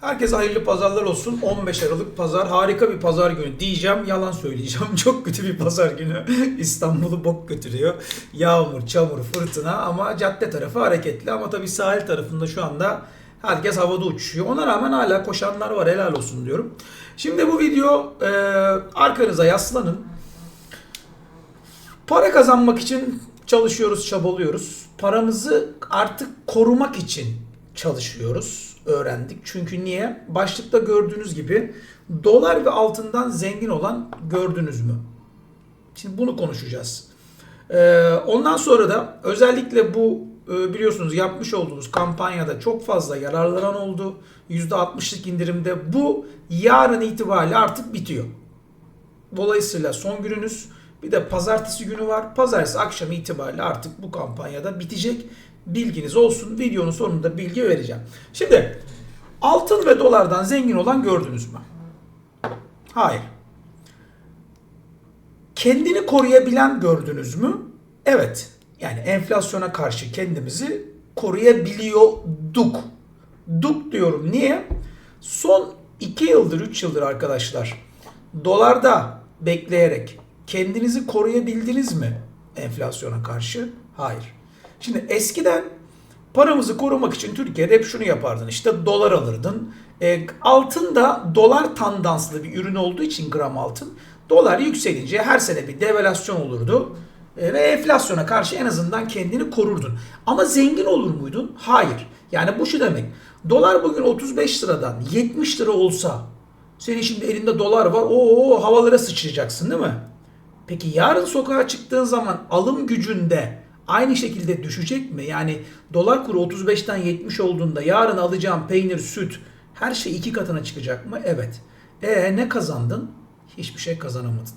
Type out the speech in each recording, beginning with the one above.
Herkese hayırlı pazarlar olsun. 15 Aralık pazar harika bir pazar günü diyeceğim. Yalan söyleyeceğim. Çok kötü bir pazar günü. İstanbul'u bok götürüyor. Yağmur, çamur, fırtına ama cadde tarafı hareketli. Ama tabii sahil tarafında şu anda herkes havada uçuşuyor. Ona rağmen hala koşanlar var. Helal olsun diyorum. Şimdi bu video e, arkanıza yaslanın. Para kazanmak için çalışıyoruz, çabalıyoruz. Paramızı artık korumak için çalışıyoruz, öğrendik. Çünkü niye? Başlıkta gördüğünüz gibi dolar ve altından zengin olan gördünüz mü? Şimdi bunu konuşacağız. Ee, ondan sonra da özellikle bu e, biliyorsunuz yapmış olduğumuz kampanyada çok fazla yararlanan oldu. %60'lık indirimde bu yarın itibariyle artık bitiyor. Dolayısıyla son gününüz bir de pazartesi günü var. Pazartesi akşam itibariyle artık bu kampanyada bitecek. Bilginiz olsun. Videonun sonunda bilgi vereceğim. Şimdi altın ve dolardan zengin olan gördünüz mü? Hayır. Kendini koruyabilen gördünüz mü? Evet. Yani enflasyona karşı kendimizi koruyabiliyorduk. Duk diyorum. Niye? Son 2 yıldır, 3 yıldır arkadaşlar dolarda bekleyerek kendinizi koruyabildiniz mi enflasyona karşı? Hayır. Şimdi eskiden paramızı korumak için Türkiye'de hep şunu yapardın. İşte dolar alırdın. E, altın da dolar tandanslı bir ürün olduğu için gram altın. Dolar yükselince her sene bir devalüasyon olurdu. E, ve enflasyona karşı en azından kendini korurdun. Ama zengin olur muydun? Hayır. Yani bu şu demek. Dolar bugün 35 liradan 70 lira olsa senin şimdi elinde dolar var. Oo havalara sıçrayacaksın değil mi? Peki yarın sokağa çıktığın zaman alım gücünde aynı şekilde düşecek mi? Yani dolar kuru 35'ten 70 olduğunda yarın alacağım peynir, süt her şey iki katına çıkacak mı? Evet. E ne kazandın? Hiçbir şey kazanamadın.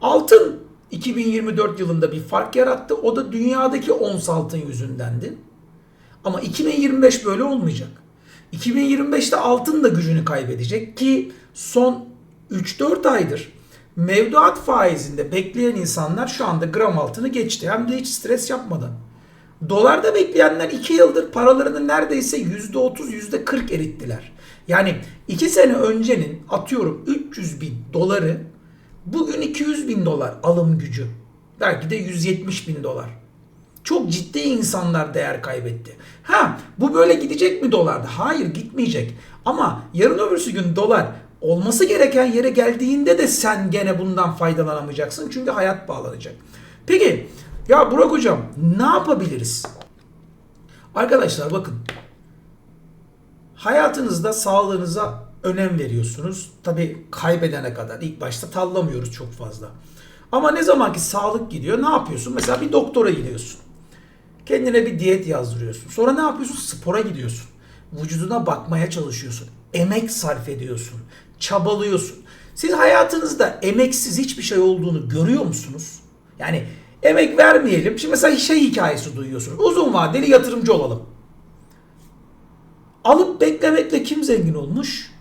Altın 2024 yılında bir fark yarattı. O da dünyadaki ons altın yüzündendi. Ama 2025 böyle olmayacak. 2025'te altın da gücünü kaybedecek ki son 3-4 aydır mevduat faizinde bekleyen insanlar şu anda gram altını geçti. Hem de hiç stres yapmadan. Dolarda bekleyenler 2 yıldır paralarını neredeyse %30 %40 erittiler. Yani 2 sene öncenin atıyorum 300 bin doları bugün 200 bin dolar alım gücü. Belki de 170 bin dolar. Çok ciddi insanlar değer kaybetti. Ha bu böyle gidecek mi dolarda? Hayır gitmeyecek. Ama yarın öbürsü gün dolar olması gereken yere geldiğinde de sen gene bundan faydalanamayacaksın. Çünkü hayat bağlanacak. Peki ya Burak hocam ne yapabiliriz? Arkadaşlar bakın. Hayatınızda sağlığınıza önem veriyorsunuz. Tabi kaybedene kadar ilk başta tallamıyoruz çok fazla. Ama ne zaman ki sağlık gidiyor ne yapıyorsun? Mesela bir doktora gidiyorsun. Kendine bir diyet yazdırıyorsun. Sonra ne yapıyorsun? Spora gidiyorsun. Vücuduna bakmaya çalışıyorsun. Emek sarf ediyorsun. Çabalıyorsun. Siz hayatınızda emeksiz hiçbir şey olduğunu görüyor musunuz? Yani emek vermeyelim. Şimdi mesela şey hikayesi duyuyorsunuz. Uzun vadeli yatırımcı olalım. Alıp beklemekle kim zengin olmuş?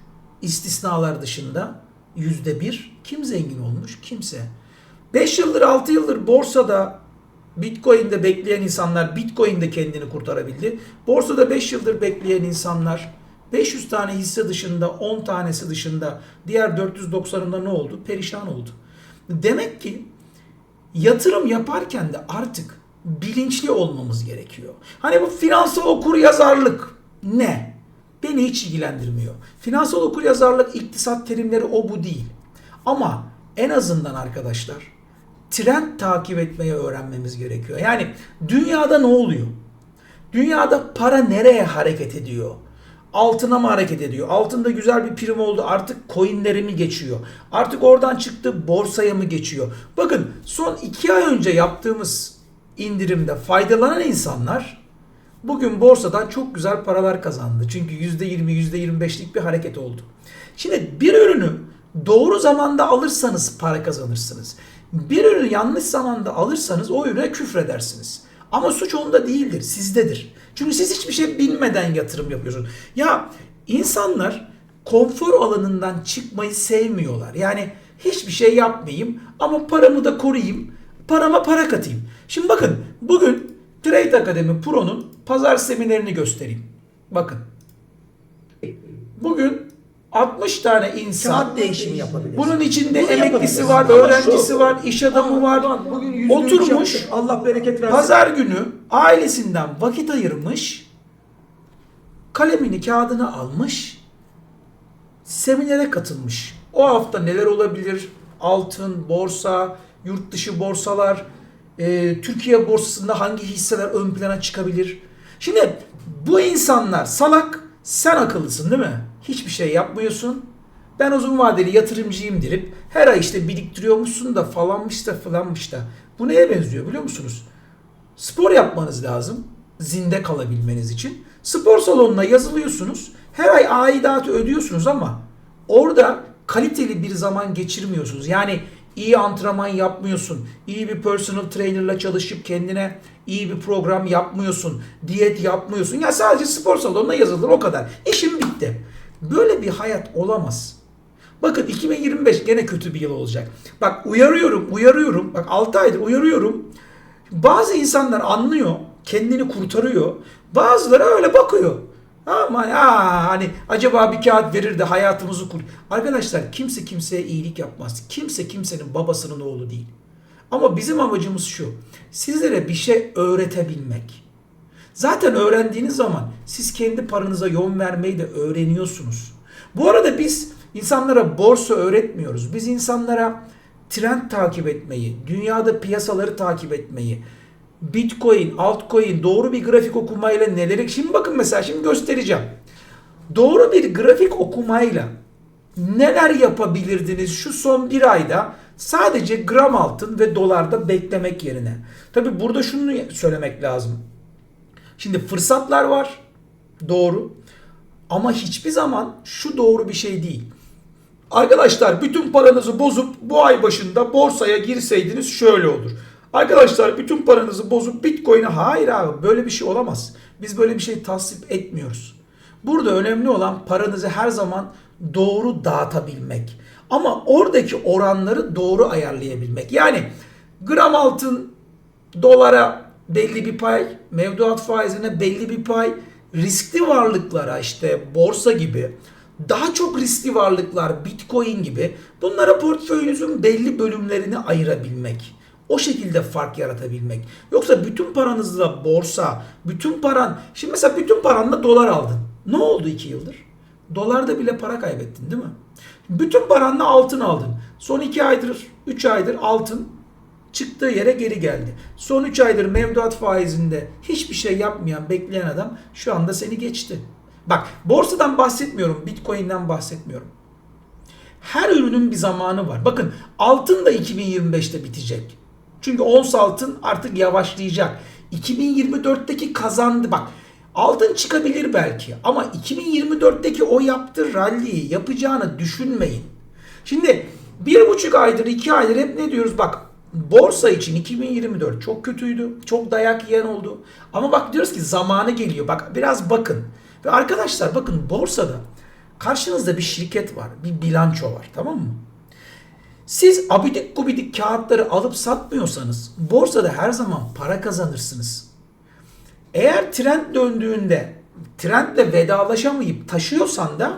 İstisnalar dışında yüzde bir. Kim zengin olmuş? Kimse. 5 yıldır 6 yıldır borsada Bitcoin'de bekleyen insanlar Bitcoin'de kendini kurtarabildi. Borsada 5 yıldır bekleyen insanlar 500 tane hisse dışında 10 tanesi dışında diğer 490'ında ne oldu? Perişan oldu. Demek ki yatırım yaparken de artık bilinçli olmamız gerekiyor. Hani bu finansal okur yazarlık ne? Beni hiç ilgilendirmiyor. Finansal okur yazarlık iktisat terimleri o bu değil. Ama en azından arkadaşlar trend takip etmeyi öğrenmemiz gerekiyor. Yani dünyada ne oluyor? Dünyada para nereye hareket ediyor? Altına mı hareket ediyor? Altında güzel bir prim oldu. Artık coinleri mi geçiyor? Artık oradan çıktı borsaya mı geçiyor? Bakın son iki ay önce yaptığımız indirimde faydalanan insanlar bugün borsadan çok güzel paralar kazandı. Çünkü %20, %25'lik bir hareket oldu. Şimdi bir ürünü doğru zamanda alırsanız para kazanırsınız. Bir ürünü yanlış zamanda alırsanız o ürüne küfredersiniz. Ama suç onda değildir, sizdedir. Çünkü siz hiçbir şey bilmeden yatırım yapıyorsunuz. Ya insanlar konfor alanından çıkmayı sevmiyorlar. Yani hiçbir şey yapmayayım ama paramı da koruyayım, parama para katayım. Şimdi bakın bugün Trade Academy Pro'nun pazar seminerini göstereyim. Bakın. bugün 60 tane insan Kağıt değişimi yapabiliriz. bunun içinde Bunu emeklisi var, Ama öğrencisi şu- var, iş adamı var. Ulan bugün Oturmuş yaptık. Allah bereket versin. pazar günü ailesinden vakit ayırmış. Kalemini, kağıdını almış. Seminere katılmış. O hafta neler olabilir? Altın, borsa, yurt dışı borsalar, e, Türkiye borsasında hangi hisseler ön plana çıkabilir? Şimdi bu insanlar salak, sen akıllısın değil mi? Hiçbir şey yapmıyorsun. Ben uzun vadeli yatırımcıyım derip her ay işte biriktiriyormuşsun da falanmış da falanmış da. Bu neye benziyor biliyor musunuz? Spor yapmanız lazım. Zinde kalabilmeniz için. Spor salonuna yazılıyorsunuz. Her ay aidatı ödüyorsunuz ama orada kaliteli bir zaman geçirmiyorsunuz. Yani iyi antrenman yapmıyorsun. iyi bir personal trainerla çalışıp kendine iyi bir program yapmıyorsun. Diyet yapmıyorsun. Ya sadece spor salonuna yazılır o kadar. İşim bitti. Böyle bir hayat olamaz. Bakın 2025 gene kötü bir yıl olacak. Bak uyarıyorum, uyarıyorum. Bak 6 aydır uyarıyorum. Bazı insanlar anlıyor, kendini kurtarıyor. Bazıları öyle bakıyor. Aman aa, hani acaba bir kağıt verir de hayatımızı kur. Arkadaşlar kimse kimseye iyilik yapmaz. Kimse kimsenin babasının oğlu değil. Ama bizim amacımız şu. Sizlere bir şey öğretebilmek. Zaten öğrendiğiniz zaman siz kendi paranıza yön vermeyi de öğreniyorsunuz. Bu arada biz insanlara borsa öğretmiyoruz. Biz insanlara trend takip etmeyi, dünyada piyasaları takip etmeyi, Bitcoin, altcoin, doğru bir grafik okumayla neleri... Şimdi bakın mesela şimdi göstereceğim. Doğru bir grafik okumayla neler yapabilirdiniz şu son bir ayda sadece gram altın ve dolarda beklemek yerine. Tabi burada şunu söylemek lazım. Şimdi fırsatlar var. Doğru. Ama hiçbir zaman şu doğru bir şey değil. Arkadaşlar bütün paranızı bozup bu ay başında borsaya girseydiniz şöyle olur. Arkadaşlar bütün paranızı bozup Bitcoin'e hayır abi böyle bir şey olamaz. Biz böyle bir şey tasvip etmiyoruz. Burada önemli olan paranızı her zaman doğru dağıtabilmek. Ama oradaki oranları doğru ayarlayabilmek. Yani gram altın dolara belli bir pay, mevduat faizine belli bir pay, riskli varlıklara işte borsa gibi daha çok riskli varlıklar, bitcoin gibi bunlara portföyünüzün belli bölümlerini ayırabilmek. O şekilde fark yaratabilmek. Yoksa bütün paranızla borsa, bütün paran, şimdi mesela bütün paranla dolar aldın. Ne oldu iki yıldır? Dolarda bile para kaybettin değil mi? Bütün paranla altın aldın. Son iki aydır, üç aydır altın çıktığı yere geri geldi. Son 3 aydır mevduat faizinde hiçbir şey yapmayan, bekleyen adam şu anda seni geçti. Bak borsadan bahsetmiyorum, bitcoin'den bahsetmiyorum. Her ürünün bir zamanı var. Bakın altın da 2025'te bitecek. Çünkü ons altın artık yavaşlayacak. 2024'teki kazandı bak. Altın çıkabilir belki ama 2024'teki o yaptığı rally'yi yapacağını düşünmeyin. Şimdi bir buçuk aydır, iki aydır hep ne diyoruz? Bak borsa için 2024 çok kötüydü. Çok dayak yiyen oldu. Ama bak diyoruz ki zamanı geliyor. Bak biraz bakın. Ve arkadaşlar bakın borsada karşınızda bir şirket var. Bir bilanço var. Tamam mı? Siz abidik gubidik kağıtları alıp satmıyorsanız borsada her zaman para kazanırsınız. Eğer trend döndüğünde trendle vedalaşamayıp taşıyorsan da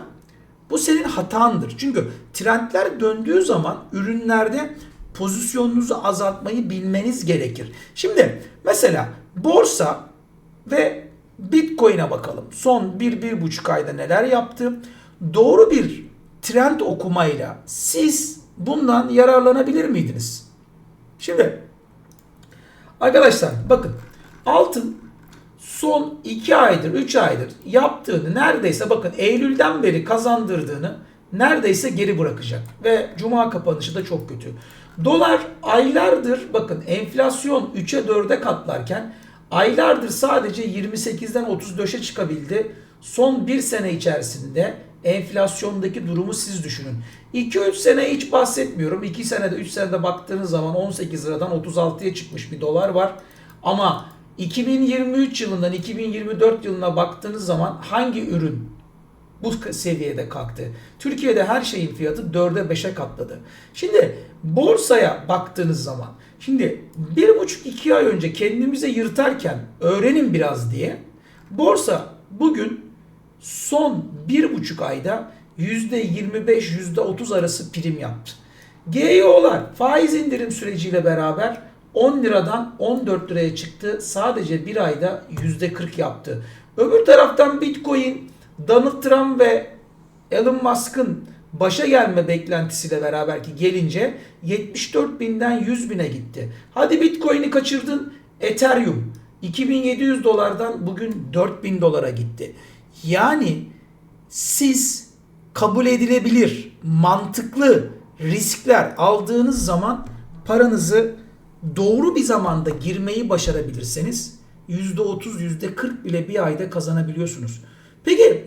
bu senin hatandır. Çünkü trendler döndüğü zaman ürünlerde pozisyonunuzu azaltmayı bilmeniz gerekir. Şimdi mesela borsa ve Bitcoin'e bakalım. Son 1-1,5 ayda neler yaptı? Doğru bir trend okumayla siz bundan yararlanabilir miydiniz? Şimdi arkadaşlar bakın altın son 2 aydır 3 aydır yaptığını neredeyse bakın Eylül'den beri kazandırdığını neredeyse geri bırakacak. Ve cuma kapanışı da çok kötü. Dolar aylardır bakın enflasyon 3'e 4'e katlarken aylardır sadece 28'den 34'e çıkabildi. Son bir sene içerisinde enflasyondaki durumu siz düşünün. 2-3 sene hiç bahsetmiyorum. 2 senede 3 senede baktığınız zaman 18 liradan 36'ya çıkmış bir dolar var. Ama 2023 yılından 2024 yılına baktığınız zaman hangi ürün bu seviyede kalktı. Türkiye'de her şeyin fiyatı 4'e 5'e katladı. Şimdi borsaya baktığınız zaman şimdi bir buçuk iki ay önce kendimize yırtarken öğrenin biraz diye borsa bugün son bir buçuk ayda %25-%30 arası prim yaptı. GEO'lar faiz indirim süreciyle beraber 10 liradan 14 liraya çıktı. Sadece bir ayda %40 yaptı. Öbür taraftan Bitcoin, Donald Trump ve Elon Musk'ın başa gelme beklentisiyle beraber ki gelince 74 binden 100 bine gitti. Hadi Bitcoin'i kaçırdın. Ethereum 2700 dolardan bugün 4000 dolara gitti. Yani siz kabul edilebilir, mantıklı riskler aldığınız zaman paranızı doğru bir zamanda girmeyi başarabilirseniz %30, %40 bile bir ayda kazanabiliyorsunuz. Peki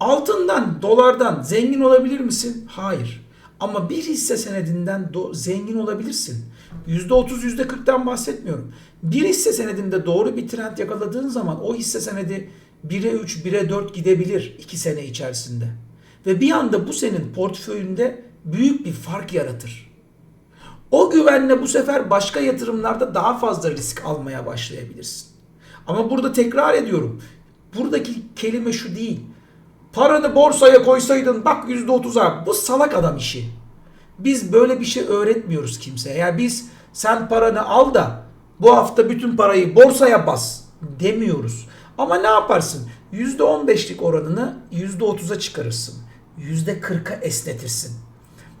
altından, dolardan zengin olabilir misin? Hayır. Ama bir hisse senedinden zengin olabilirsin. %30, %40'tan bahsetmiyorum. Bir hisse senedinde doğru bir trend yakaladığın zaman o hisse senedi 1'e 3, 1'e 4 gidebilir 2 sene içerisinde. Ve bir anda bu senin portföyünde büyük bir fark yaratır. O güvenle bu sefer başka yatırımlarda daha fazla risk almaya başlayabilirsin. Ama burada tekrar ediyorum. Buradaki kelime şu değil. Paranı borsaya koysaydın bak %30'a. Bu salak adam işi. Biz böyle bir şey öğretmiyoruz kimseye. Yani biz sen paranı al da bu hafta bütün parayı borsaya bas demiyoruz. Ama ne yaparsın? %15'lik oranını %30'a çıkarırsın. %40'a esnetirsin.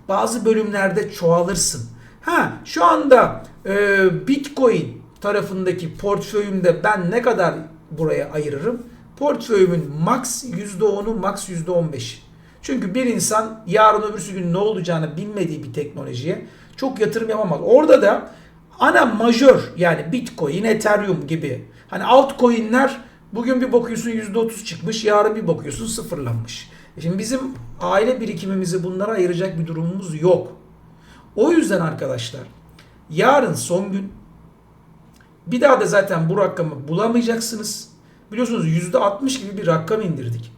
Bazı bölümlerde çoğalırsın. Ha şu anda e, Bitcoin tarafındaki portföyümde ben ne kadar buraya ayırırım? Portföyümün max %10'u max %15'i. Çünkü bir insan yarın öbürsü gün ne olacağını bilmediği bir teknolojiye çok yatırım yapamaz. Orada da ana majör yani Bitcoin, Ethereum gibi hani altcoin'ler bugün bir bakıyorsun %30 çıkmış, yarın bir bakıyorsun sıfırlanmış. E Şimdi bizim aile birikimimizi bunlara ayıracak bir durumumuz yok. O yüzden arkadaşlar yarın son gün bir daha da zaten bu rakamı bulamayacaksınız. Biliyorsunuz %60 gibi bir rakam indirdik.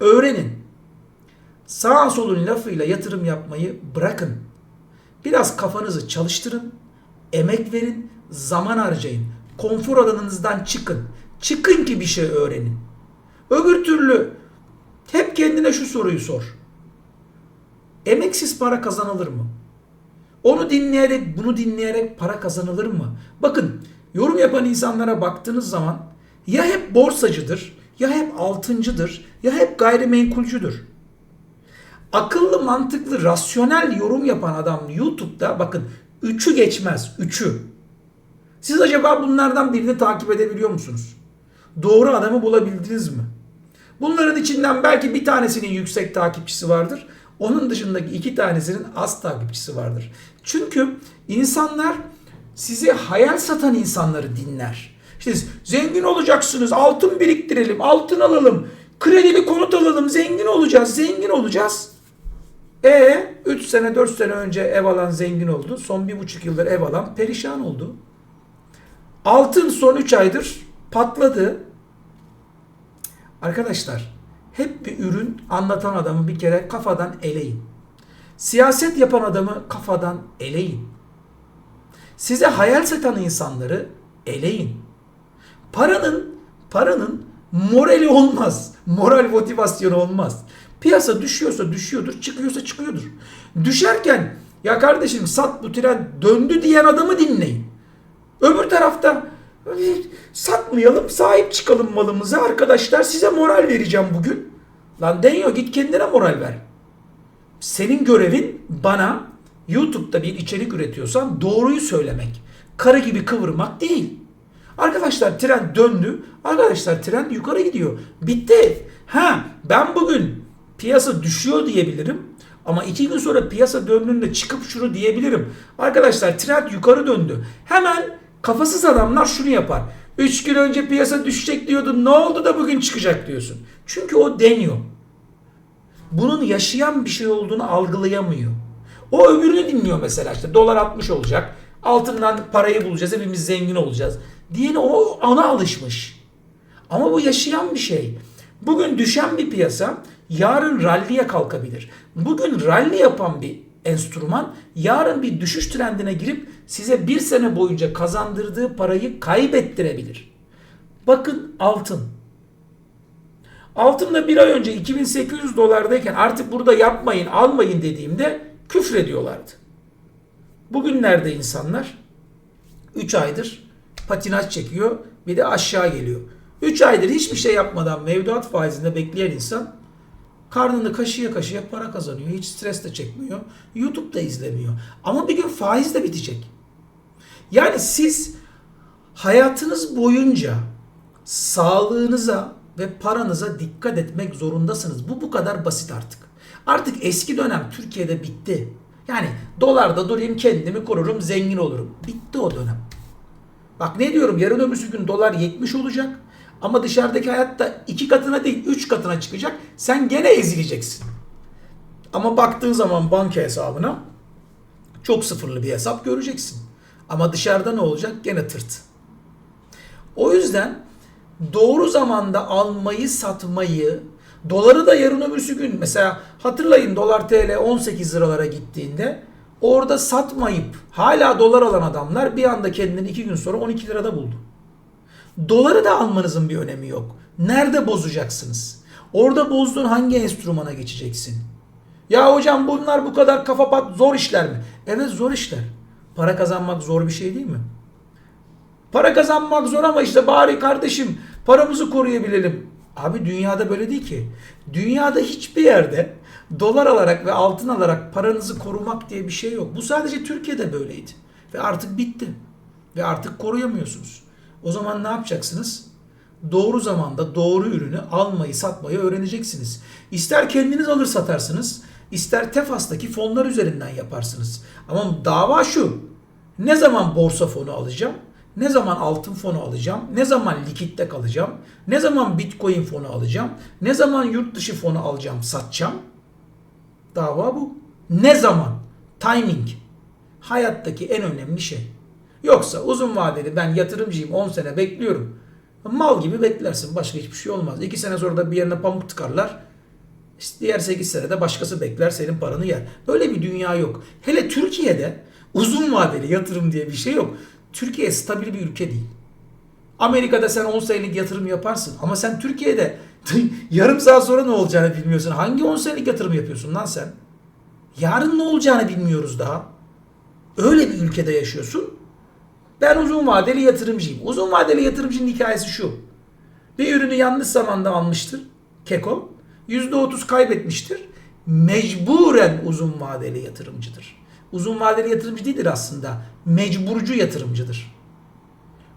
Öğrenin. Sağ solun lafıyla yatırım yapmayı bırakın. Biraz kafanızı çalıştırın. Emek verin. Zaman harcayın. Konfor alanınızdan çıkın. Çıkın ki bir şey öğrenin. Öbür türlü hep kendine şu soruyu sor. Emeksiz para kazanılır mı? Onu dinleyerek, bunu dinleyerek para kazanılır mı? Bakın, yorum yapan insanlara baktığınız zaman ya hep borsacıdır, ya hep altıncıdır, ya hep gayrimenkulcüdür. Akıllı, mantıklı, rasyonel yorum yapan adam YouTube'da bakın üçü geçmez, üçü. Siz acaba bunlardan birini takip edebiliyor musunuz? Doğru adamı bulabildiniz mi? Bunların içinden belki bir tanesinin yüksek takipçisi vardır. Onun dışındaki iki tanesinin az takipçisi vardır. Çünkü insanlar size hayal satan insanları dinler. İşte zengin olacaksınız, altın biriktirelim, altın alalım, kredili konut alalım, zengin olacağız, zengin olacağız. E 3 sene 4 sene önce ev alan zengin oldu. Son 1,5 yıldır ev alan perişan oldu. Altın son 3 aydır patladı. Arkadaşlar hep bir ürün anlatan adamı bir kere kafadan eleyin. Siyaset yapan adamı kafadan eleyin. Size hayal satan insanları eleyin. Paranın paranın morali olmaz. Moral motivasyonu olmaz. Piyasa düşüyorsa düşüyordur, çıkıyorsa çıkıyordur. Düşerken ya kardeşim sat bu tren döndü diyen adamı dinleyin. Öbür tarafta satmayalım, sahip çıkalım malımıza arkadaşlar size moral vereceğim bugün. Lan deniyor git kendine moral ver. Senin görevin bana YouTube'da bir içerik üretiyorsan doğruyu söylemek. Karı gibi kıvırmak değil. Arkadaşlar tren döndü. Arkadaşlar tren yukarı gidiyor. Bitti. Ha ben bugün piyasa düşüyor diyebilirim. Ama iki gün sonra piyasa döndüğünde çıkıp şunu diyebilirim. Arkadaşlar trend yukarı döndü. Hemen kafasız adamlar şunu yapar. 3 gün önce piyasa düşecek diyordun. Ne oldu da bugün çıkacak diyorsun. Çünkü o deniyor. Bunun yaşayan bir şey olduğunu algılayamıyor. O öbürünü dinliyor mesela işte dolar 60 olacak. Altından parayı bulacağız. Hepimiz zengin olacağız. Diyeni o ona alışmış. Ama bu yaşayan bir şey. Bugün düşen bir piyasa yarın ralliye kalkabilir. Bugün rally yapan bir enstrüman yarın bir düşüş trendine girip size bir sene boyunca kazandırdığı parayı kaybettirebilir. Bakın altın. Altında bir ay önce 2800 dolardayken artık burada yapmayın, almayın dediğimde küfrediyorlardı. Bugünlerde insanlar 3 aydır patinaj çekiyor bir de aşağı geliyor. 3 aydır hiçbir şey yapmadan mevduat faizinde bekleyen insan karnını kaşıya kaşıya para kazanıyor. Hiç stres de çekmiyor. YouTube da izlemiyor. Ama bir gün faiz de bitecek. Yani siz hayatınız boyunca sağlığınıza ve paranıza dikkat etmek zorundasınız. Bu bu kadar basit artık. Artık eski dönem Türkiye'de bitti. Yani dolarda durayım kendimi korurum zengin olurum. Bitti o dönem. Bak ne diyorum yarın öbürsü gün dolar 70 olacak. Ama dışarıdaki hayatta iki katına değil üç katına çıkacak. Sen gene ezileceksin. Ama baktığın zaman banka hesabına çok sıfırlı bir hesap göreceksin. Ama dışarıda ne olacak? Gene tırt. O yüzden doğru zamanda almayı, satmayı, doları da yarın öbürsü gün mesela hatırlayın dolar TL 18 liralara gittiğinde orada satmayıp hala dolar alan adamlar bir anda kendini iki gün sonra 12 lirada buldu. Doları da almanızın bir önemi yok. Nerede bozacaksınız? Orada bozduğun hangi enstrümana geçeceksin? Ya hocam bunlar bu kadar kafa pat zor işler mi? Evet zor işler. Para kazanmak zor bir şey değil mi? Para kazanmak zor ama işte bari kardeşim paramızı koruyabilelim. Abi dünyada böyle değil ki. Dünyada hiçbir yerde dolar alarak ve altın alarak paranızı korumak diye bir şey yok. Bu sadece Türkiye'de böyleydi. Ve artık bitti. Ve artık koruyamıyorsunuz. O zaman ne yapacaksınız? Doğru zamanda doğru ürünü almayı satmayı öğreneceksiniz. İster kendiniz alır satarsınız, ister Tefas'taki fonlar üzerinden yaparsınız. Ama dava şu. Ne zaman borsa fonu alacağım? Ne zaman altın fonu alacağım? Ne zaman likitte kalacağım? Ne zaman bitcoin fonu alacağım? Ne zaman yurt dışı fonu alacağım, satacağım? Dava bu. Ne zaman? Timing. Hayattaki en önemli şey. Yoksa uzun vadeli ben yatırımcıyım 10 sene bekliyorum. Mal gibi beklersin. Başka hiçbir şey olmaz. 2 sene sonra da bir yerine pamuk tıkarlar. İşte diğer 8 senede başkası bekler senin paranı yer. Böyle bir dünya yok. Hele Türkiye'de uzun vadeli yatırım diye bir şey yok. Türkiye stabil bir ülke değil. Amerika'da sen 10 senelik yatırım yaparsın ama sen Türkiye'de yarım saat sonra ne olacağını bilmiyorsun. Hangi 10 senelik yatırım yapıyorsun lan sen? Yarın ne olacağını bilmiyoruz daha. Öyle bir ülkede yaşıyorsun. Ben uzun vadeli yatırımcıyım. Uzun vadeli yatırımcının hikayesi şu. Bir ürünü yanlış zamanda almıştır. Keko. %30 kaybetmiştir. Mecburen uzun vadeli yatırımcıdır. Uzun vadeli yatırımcı değildir aslında. Mecburcu yatırımcıdır.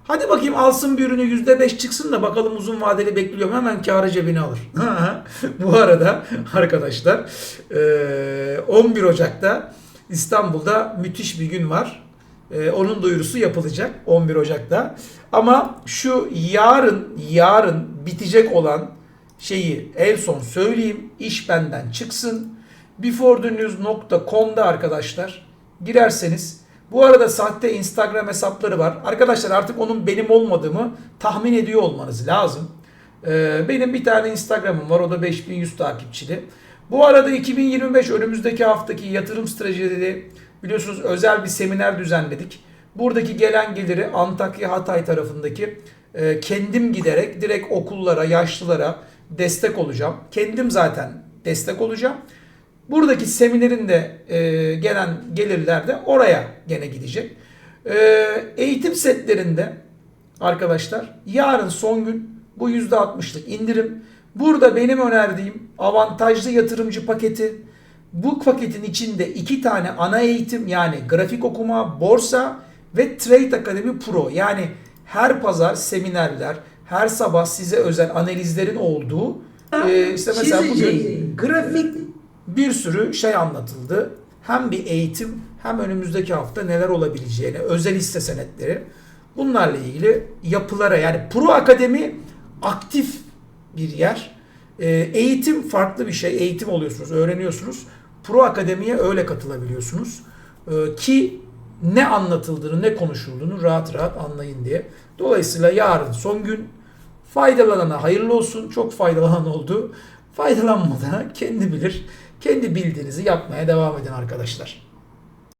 Hadi bakayım alsın bir ürünü %5 çıksın da bakalım uzun vadeli bekliyorum hemen karı cebine alır. Bu arada arkadaşlar eee, 11 Ocak'ta İstanbul'da müthiş bir gün var. Onun duyurusu yapılacak 11 Ocak'ta. Ama şu yarın yarın bitecek olan şeyi en son söyleyeyim. İş benden çıksın. beforethenews.com'da arkadaşlar girerseniz bu arada sahte Instagram hesapları var. Arkadaşlar artık onun benim olmadığımı tahmin ediyor olmanız lazım. Ee, benim bir tane Instagram'ım var. O da 5100 takipçili. Bu arada 2025 önümüzdeki haftaki yatırım stratejileri biliyorsunuz özel bir seminer düzenledik. Buradaki gelen geliri Antakya Hatay tarafındaki e, kendim giderek direkt okullara, yaşlılara destek olacağım. Kendim zaten destek olacağım. Buradaki seminerin de e, gelen gelirler de oraya gene gidecek. E, eğitim setlerinde arkadaşlar yarın son gün bu %60'lık indirim. Burada benim önerdiğim avantajlı yatırımcı paketi. Bu paketin içinde iki tane ana eğitim yani grafik okuma, borsa ve Trade Academy Pro. Yani her pazar seminerler, her sabah size özel analizlerin olduğu e, işte mesela bugün Çizeceğin grafik bir sürü şey anlatıldı. Hem bir eğitim hem önümüzdeki hafta neler olabileceğini, özel hisse senetleri bunlarla ilgili yapılara yani Pro Akademi aktif bir yer. Ee, eğitim farklı bir şey. Eğitim oluyorsunuz, öğreniyorsunuz. Pro Akademi'ye öyle katılabiliyorsunuz. Ee, ki ne anlatıldığını, ne konuşulduğunu rahat rahat anlayın diye. Dolayısıyla yarın son gün faydalanana hayırlı olsun. Çok faydalanan oldu. Faydalanmadana kendi bilir. Kendi bildiğinizi yapmaya devam edin arkadaşlar.